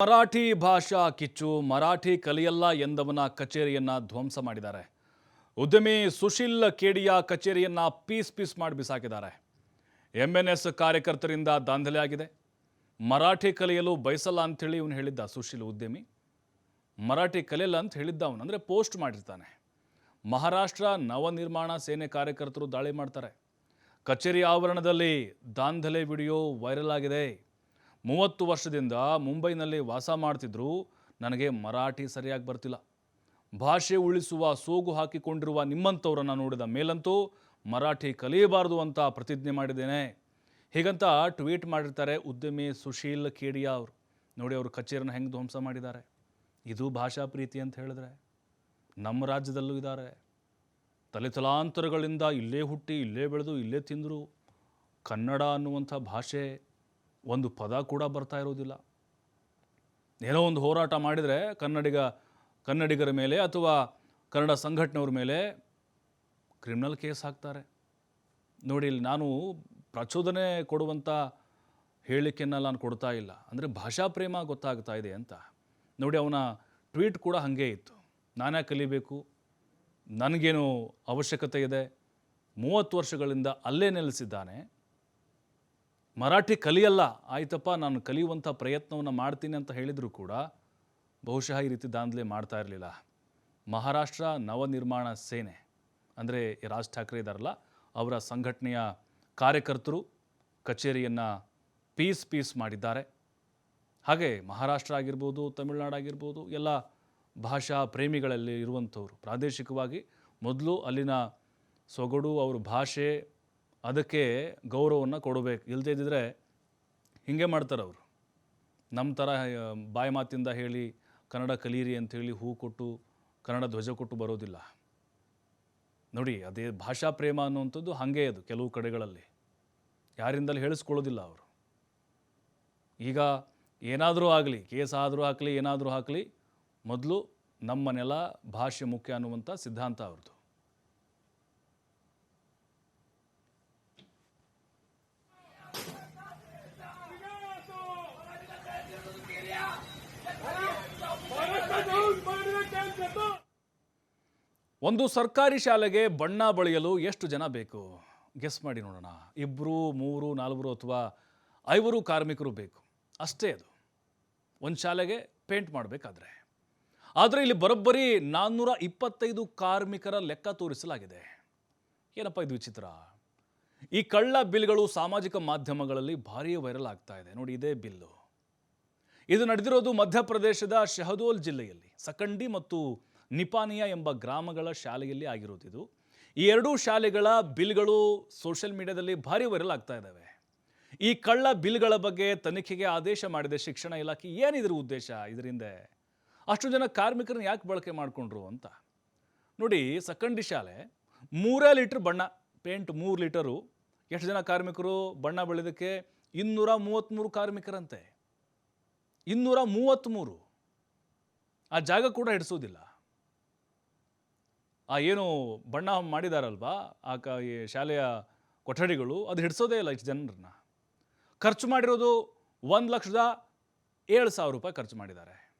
ಮರಾಠಿ ಭಾಷಾ ಕಿಚ್ಚು ಮರಾಠಿ ಕಲಿಯಲ್ಲ ಎಂದವನ ಕಚೇರಿಯನ್ನ ಧ್ವಂಸ ಮಾಡಿದ್ದಾರೆ. ಉದ್ಯಮಿ ಸುಶೀಲ್ ಕೇಡಿಯ ಕಚೇರಿಯನ್ನ ಪೀಸ್ ಪೀಸ್ ಮಾಡಿ ಬಿಸಾಕಿದ್ದಾರೆ. ಎಂ ಎನ್ ಎಸ್ ಕಾರ್ಯಕರ್ತರಿಂದ ದಾಂಧಲೆ ಆಗಿದೆ. ಮರಾಠಿ ಕಲಿಯಲು ಬಯಸಲ್ಲ ಅಂಥೇಳಿ ಇವನು ಹೇಳಿದ್ದ ಸುಶೀಲ್ ಉದ್ಯಮಿ. ಮರಾಠಿ ಕಲಿಯಲ್ಲ ಅಂತ ಹೇಳಿದ್ದ ಅವನು, ಅಂದರೆ ಪೋಸ್ಟ್ ಮಾಡಿರ್ತಾನೆ. ಮಹಾರಾಷ್ಟ್ರ ನವನಿರ್ಮಾಣ ಸೇನೆ ಕಾರ್ಯಕರ್ತರು ದಾಳಿ ಮಾಡ್ತಾರೆ. ಕಚೇರಿ ಆವರಣದಲ್ಲಿ ದಾಂಧಲೆ ವಿಡಿಯೋ ವೈರಲ್ ಆಗಿದೆ. ಮೂವತ್ತು ವರ್ಷದಿಂದ ಮುಂಬೈನಲ್ಲಿ ವಾಸ ಮಾಡ್ತಿದ್ರು, ನನಗೆ ಮರಾಠಿ ಸರಿಯಾಗಿ ಬರ್ತಿಲ್ಲ. ಭಾಷೆ ಉಳಿಸುವ ಸೋಗು ಹಾಕಿಕೊಂಡಿರುವ ನಿಮ್ಮಂಥವ್ರನ್ನ ನೋಡಿದ ಮೇಲಂತೂ ಮರಾಠಿ ಕಲಿಯಬಾರದು ಅಂತ ಪ್ರತಿಜ್ಞೆ ಮಾಡಿದ್ದೇನೆ. ಹೀಗಂತ ಟ್ವೀಟ್ ಮಾಡಿರ್ತಾರೆ ಉದ್ಯಮಿ ಸುಶೀಲ್ ಕೇಡಿಯಾ ಅವರು. ನೋಡಿ ಅವರು ಕಚೇರಿನ ಹೆಂಗೆ ಧ್ವಂಸ ಮಾಡಿದ್ದಾರೆ. ಇದು ಭಾಷಾ ಪ್ರೀತಿ ಅಂತ ಹೇಳಿದ್ರೆ. ನಮ್ಮ ರಾಜ್ಯದಲ್ಲೂ ಇದ್ದಾರೆ ತಲೆತಲಾಂತರಗಳಿಂದ ಇಲ್ಲೇ ಹುಟ್ಟಿ, ಇಲ್ಲೇ ಬೆಳೆದು, ಇಲ್ಲೇ ತಿಂದರು. ಕನ್ನಡ ಅನ್ನುವಂಥ ಭಾಷೆ ಒಂದು ಪದ ಕೂಡ ಬರ್ತಾ ಇರೋದಿಲ್ಲ ಏನೋ ಒಂದು ಹೋರಾಟ ಮಾಡಿದರೆ ಕನ್ನಡಿಗ, ಕನ್ನಡಿಗರ ಮೇಲೆ ಅಥವಾ ಕನ್ನಡ ಸಂಘಟನೆಯವ್ರ ಮೇಲೆ ಕ್ರಿಮಿನಲ್ ಕೇಸ್ ಹಾಕ್ತಾರೆ. ನೋಡಿ, ಇಲ್ಲಿ ನಾನು ಪ್ರಚೋದನೆ ಕೊಡುವಂಥ ಹೇಳಿಕೆಯನ್ನು ನಾನು ಕೊಡ್ತಾ ಇಲ್ಲ. ಅಂದರೆ ಭಾಷಾ ಪ್ರೇಮ ಗೊತ್ತಾಗ್ತಾ ಇದೆ ಅಂತ. ನೋಡಿ, ಅವನ ಟ್ವೀಟ್ ಕೂಡ ಹಾಗೇ ಇತ್ತು. ನಾನೇ ಕಲಿಬೇಕು? ನನಗೇನು ಅವಶ್ಯಕತೆ ಇದೆ? ಮೂವತ್ತು ವರ್ಷಗಳಿಂದ ಅಲ್ಲೇ ನೆಲೆಸಿದ್ದಾನೆ. ಮರಾಠಿ ಕಲಿಯಲ್ಲ, ಆಯ್ತಪ್ಪ, ನಾನು ಕಲಿಯುವಂಥ ಪ್ರಯತ್ನವನ್ನು ಮಾಡ್ತೀನಿ ಅಂತ ಹೇಳಿದರೂ ಕೂಡ ಬಹುಶಃ ಈ ರೀತಿ ದಾಂಧಲೆ ಮಾಡ್ತಾ ಇರಲಿಲ್ಲ. ಮಹಾರಾಷ್ಟ್ರ ನವನಿರ್ಮಾಣ ಸೇನೆ, ಅಂದರೆ ರಾಜ್ ಠಾಕ್ರೆ ಇದ್ದಾರಲ್ಲ ಅವರ ಸಂಘಟನೆಯ ಕಾರ್ಯಕರ್ತರು ಕಚೇರಿಯನ್ನು ಪೀಸ್ ಪೀಸ್ ಮಾಡಿದ್ದಾರೆ. ಹಾಗೆ ಮಹಾರಾಷ್ಟ್ರ ಆಗಿರ್ಬೋದು, ತಮಿಳುನಾಡು ಆಗಿರ್ಬೋದು, ಎಲ್ಲ ಭಾಷಾ ಪ್ರೇಮಿಗಳಲ್ಲಿ ಇರುವಂಥವ್ರು. ಪ್ರಾದೇಶಿಕವಾಗಿ ಮೊದಲು ಅಲ್ಲಿನ ಸೊಗಡು, ಅವ್ರ ಭಾಷೆ ಅದಕ್ಕೆ ಗೌರವವನ್ನು ಕೊಡಬೇಕು. ಇಲ್ಲದೇ ಇದ್ದಿದ್ರೆ ಹೀಗೆ ಮಾಡ್ತಾರೆ ಅವರು. ನಮ್ಮ ಥರ ಬಾಯಿ ಮಾತಿಂದ ಹೇಳಿ ಕನ್ನಡ ಕಲೀರಿ ಅಂಥೇಳಿ ಹೂ ಕೊಟ್ಟು ಕನ್ನಡ ಧ್ವಜ ಕೊಟ್ಟು ಬರೋದಿಲ್ಲ. ನೋಡಿ, ಅದೇ ಭಾಷಾ ಪ್ರೇಮ ಅನ್ನುವಂಥದ್ದು ಹಾಗೇ ಅದು ಕೆಲವು ಕಡೆಗಳಲ್ಲಿ. ಯಾರಿಂದಲೂ ಹೇಳಿಸ್ಕೊಳ್ಳೋದಿಲ್ಲ ಅವರು. ಈಗ ಏನಾದರೂ ಆಗಲಿ, ಕೇಸ್ ಆದರೂ ಹಾಕಲಿ, ಏನಾದರೂ ಹಾಕಲಿ, ಮೊದಲು ನಮ್ಮ ನೆಲ ಭಾಷೆ ಮುಖ್ಯ ಅನ್ನುವಂಥ ಸಿದ್ಧಾಂತ ಅವ್ರದ್ದು. ಒಂದು ಸರ್ಕಾರಿ ಶಾಲೆಗೆ ಬಣ್ಣ ಬಳಿಯಲು ಎಷ್ಟು ಜನ ಬೇಕು? ಗೆಸ್ ಮಾಡಿ ನೋಡೋಣ. ಇಬ್ಬರು ಮೂರು, ನಾಲ್ವರು ಅಥವಾ ಐವರು ಕಾರ್ಮಿಕರು ಬೇಕು. ಅಷ್ಟೇ ಅದು. ಒಂದು ಶಾಲೆಗೆ ಪೇಂಟ್ ಮಾಡಬೇಕಾದ್ರೆ. ಆದರೆ ಇಲ್ಲಿ ಬರೋಬ್ಬರಿ ನಾನ್ನೂರ ಇಪ್ಪತ್ತೈದು ಕಾರ್ಮಿಕರ ಲೆಕ್ಕ ತೋರಿಸಲಾಗಿದೆ. ಏನಪ್ಪ ಇದು ವಿಚಿತ್ರ? ಈ ಕಳ್ಳ ಬಿಲ್ಗಳು ಸಾಮಾಜಿಕ ಮಾಧ್ಯಮಗಳಲ್ಲಿ ಭಾರೀ ವೈರಲ್ ಆಗ್ತಾ ಇದೆ. ನೋಡಿ ಇದೇ ಬಿಲ್ಲು. ಇದು ನಡೆದಿರೋದು ಮಧ್ಯಪ್ರದೇಶದ ಶಹದೋಲ್ ಜಿಲ್ಲೆಯಲ್ಲಿ. ಸಕಂಡಿ ಮತ್ತು ನಿಪಾನಿಯಾ ಎಂಬ ಗ್ರಾಮಗಳ ಶಾಲೆಯಲ್ಲಿ ಆಗಿರೋದಿದು ಈ ಎರಡೂ ಶಾಲೆಗಳ ಬಿಲ್ಗಳು ಸೋಷಿಯಲ್ ಮೀಡಿಯಾದಲ್ಲಿ ಭಾರಿ ವೈರಲ್ ಆಗ್ತಾ ಇದ್ದಾವೆ. ಈ ಕಳ್ಳ ಬಿಲ್ಗಳ ಬಗ್ಗೆ ತನಿಖೆಗೆ ಆದೇಶ ಮಾಡಿದೆ ಶಿಕ್ಷಣ ಇಲಾಖೆ. ಏನಿದ್ರ ಉದ್ದೇಶ ಇದರಿಂದ? ಅಷ್ಟು ಜನ ಕಾರ್ಮಿಕರನ್ನ ಯಾಕೆ ಬಳಕೆ ಮಾಡಿಕೊಂಡ್ರು ಅಂತ? ನೋಡಿ ಸಕಂಡಿ ಶಾಲೆ, ಮೂರೇ ಲೀಟ್ರ್ ಬಣ್ಣ, ಪೇಂಟ್ ಮೂರು ಲೀಟರು. ಎಷ್ಟು ಜನ ಕಾರ್ಮಿಕರು ಬಣ್ಣ ಬೆಳೆದಕ್ಕೆ? ಇನ್ನೂರ ಮೂವತ್ತ್ಮೂರು ಕಾರ್ಮಿಕರಂತೆ. ಇನ್ನೂರ ಮೂವತ್ತ್ಮೂರು ಆ ಜಾಗ ಕೂಡ ಹಿಡಿಸೋದಿಲ್ಲ. ಆ ಏನು ಬಣ್ಣ ಮಾಡಿದಾರಲ್ವಾ? ಆ ಕ ಈ ಶಾಲೆಯ ಕೊಠಡಿಗಳು, ಅದು ಹಿಡಿಸೋದೇ ಇಲ್ಲ ಇಷ್ಟು ಜನರನ್ನ. ಖರ್ಚು ಮಾಡಿರೋದು ಒಂದು ಲಕ್ಷದ ಏಳು ಸಾವಿರ ರೂಪಾಯಿ ಖರ್ಚು ಮಾಡಿದ್ದಾರೆ.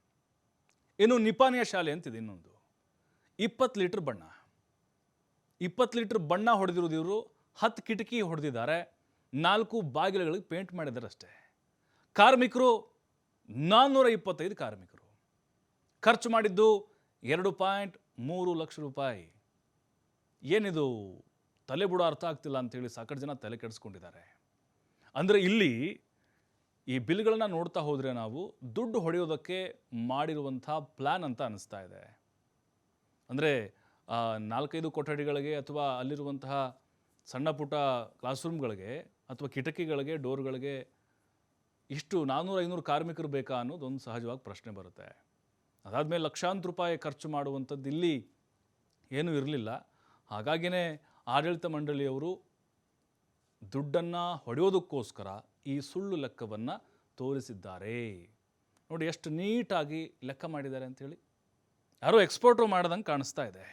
ಇನ್ನು ನಿಪಾನಿಯ ಶಾಲೆ ಅಂತಿದೆ ಇನ್ನೊಂದು. ಇಪ್ಪತ್ತು ಲೀಟ್ರ್ ಬಣ್ಣ. ಇಪ್ಪತ್ತು ಲೀಟ್ರ್ ಬಣ್ಣ ಹೊಡೆದಿರೋದು ಇವರು, ಹತ್ತು ಕಿಟಕಿ ಹೊಡೆದಿದ್ದಾರೆ, ನಾಲ್ಕು ಬಾಗಿಲುಗಳಿಗೆ ಪೇಂಟ್ ಮಾಡಿದ್ದಾರೆ ಅಷ್ಟೇ ಕಾರ್ಮಿಕರು, ನಾನ್ನೂರ ಇಪ್ಪತ್ತೈದು ಕಾರ್ಮಿಕರು. ಖರ್ಚು ಮಾಡಿದ್ದು ಎರಡು ಪಾಯಿಂಟ್ ಮೂರು ಲಕ್ಷ ರೂಪಾಯಿ. ಏನಿದು? ತಲೆ ಬುಡ ಅರ್ಥ ಆಗ್ತಿಲ್ಲ ಅಂತೇಳಿ ಸಾಕಷ್ಟು ಜನ ತಲೆ ಕೆಡಿಸ್ಕೊಂಡಿದ್ದಾರೆ. ಅಂದರೆ ಇಲ್ಲಿ ಈ ಬಿಲ್ಗಳನ್ನ ನೋಡ್ತಾ ಹೋದರೆ ನಾವು ದುಡ್ಡು ಹೊಡೆಯೋದಕ್ಕೆ ಮಾಡಿರುವಂಥ ಪ್ಲ್ಯಾನ್ ಅಂತ ಅನಿಸ್ತಾ ಇದೆ. ಅಂದರೆ ನಾಲ್ಕೈದು ಕೊಠಡಿಗಳಿಗೆ ಅಥವಾ ಅಲ್ಲಿರುವಂತಹ ಸಣ್ಣ ಪುಟ್ಟ ಕ್ಲಾಸ್ ರೂಮ್ಗಳಿಗೆ ಅಥವಾ ಕಿಟಕಿಗಳಿಗೆ, ಡೋರ್ಗಳಿಗೆ ಇಷ್ಟು ನಾನ್ನೂರು ಐನೂರು ಕಾರ್ಮಿಕರು ಬೇಕಾ ಅನ್ನೋದೊಂದು ಸಹಜವಾಗಿ ಪ್ರಶ್ನೆ ಬರುತ್ತೆ. ಅದಾದಮೇಲೆ ಲಕ್ಷಾಂತರ ರೂಪಾಯಿ ಖರ್ಚು ಮಾಡುವಂಥದ್ದು ಇಲ್ಲಿ ಏನೂ ಇರಲಿಲ್ಲ. ಹಾಗಾಗಿಯೇ ಆಡಳಿತ ಮಂಡಳಿಯವರು ದುಡ್ಡನ್ನು ಹೊಡೆಯೋದಕ್ಕೋಸ್ಕರ ಈ ಸುಳ್ಳು ಲೆಕ್ಕವನ್ನು ತೋರಿಸಿದ್ದಾರೆ. ನೋಡಿ ಎಷ್ಟು ನೀಟಾಗಿ ಲೆಕ್ಕ ಮಾಡಿದ್ದಾರೆ ಅಂಥೇಳಿ ಯಾರೋ ಎಕ್ಸ್ಪೋರ್ಟ್ರು ಮಾಡ್ದಂಗೆ ಕಾಣಿಸ್ತಾ ಇದೆ.